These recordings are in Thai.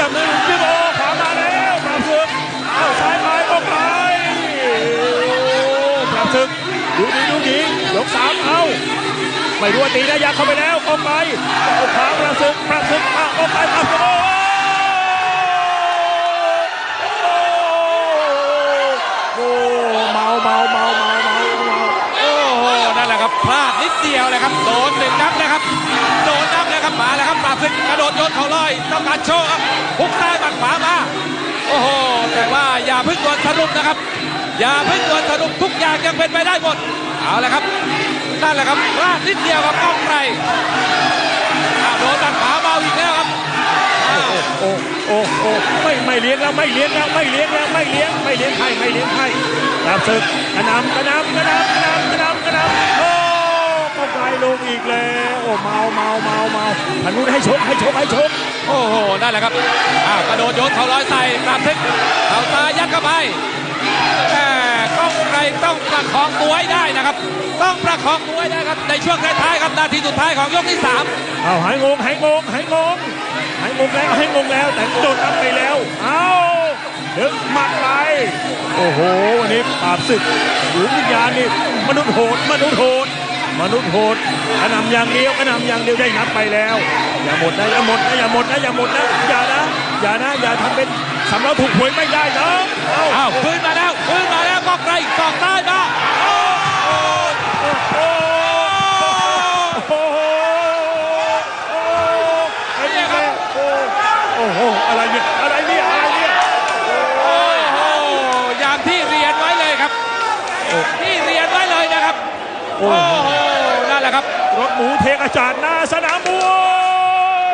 จับมือจิ้มโอ้ขวามาแล้วปราบศึกเอาซ้ายไปออกไปปราบศึกดูดีดูดียกสามเอาไม่รู้ว่าตีนะยักเข้าไปแล้วออกไปเอาขวาปราบศึกปราบศึกเอาออกไปปราบศึกโอ้โอ้เมาเมาเมาเมาเมาเมาโอ้โหนั่นแหละครับพลาดนิดเดียวเลยครับโดนหนึ่งนับนะครับ ราบศึกกระโดยนเข่าลอยต้องการโชว์ครับพุกซ้ายหมัดขวามาโอ้โหแต่ว่าอย่าพึ่งโดนสรุปนะครับ อย่าพึ่งโดนสรุปทุกอย่างยังเป็นไปได้หมดเอาละครับนั่นแหละครับพลาดนิดเดียวครับก้องไกรโดนหมัดขวาเมาอีกแล้วครับอ้โอ้โอ้โอ้ไม่ไม่เลี้ยงแล้วไม่เลี้ยงแล้วไม่เลี้ยงแล้วไม่เลี้ยงไม่เลี้ยงให้ไม่เลี้ยงให้ปราบศึกกระนำกระนำกระนำกระนำกระนำกระหนำโอ้ก็ไก ลลงอีกแล้วโอ้เมาเมาเมาเมาทางนู้นให้ชกให้ชกให้ชกโอ้โหนั่นแหละครับอ้าวกระโดดโยนเข่าลอยใส่ปราบศึกเข่าซ้ายยัดเข้าไปแหม่ก้องไกรต้องประคองตัวให้ได้นะครับ ต้องประคองตัวให้ได้ครับในช่วงท้ายๆครับนาทีสุดท้ายของยกที่สามเอาหายงงหายงงหายงงหายงงแล้วหายงงแล้ว แต่โดนนับไปแล้วเอาดึงหมัดไปโอ้โหวันนี้ปราบศึกหูวิญญาณนี่มนุษย์โหดมนุษย์โหด มนุษย์โหดกระหนำอย่างเดียวกระหนำอย่างเดียวได้นับไปแล้ว อย่าหมดนะอย่าหมดนะอย่าหมดนะอย่าหมดนะอย่านะอย่านะอย่าทำเป็นสำเราถูกหวยไม่ได้นะเอาอ้าวพื้นมาแล้วพื้นมาแล้วก้องไกรสอกได้มาโอ้โหโอ้โหโอ้ไอ้นี่แม่โอ้โห อะไรเนี่ย อะไรเนี่ย อะไรเนี่ย โอ้โห อย่างที่เรียนไว้เลยครับ ที่เรียนไว้เลยนะครับ โอ้โอ้โหโหนั่นแห ละครับ รถหมูเทกระจาดหน้าสนามมว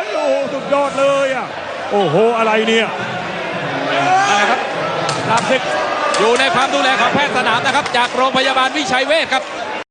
ยโอ้โหสุดยอดเลยอะโอ้โห อะไรเนี่ยนั่นแหละครับปราบศึกอยู่ในความดูแลของแพทย์สนามนะครับ จากโรงพยาบาลวิชัยเวชครับ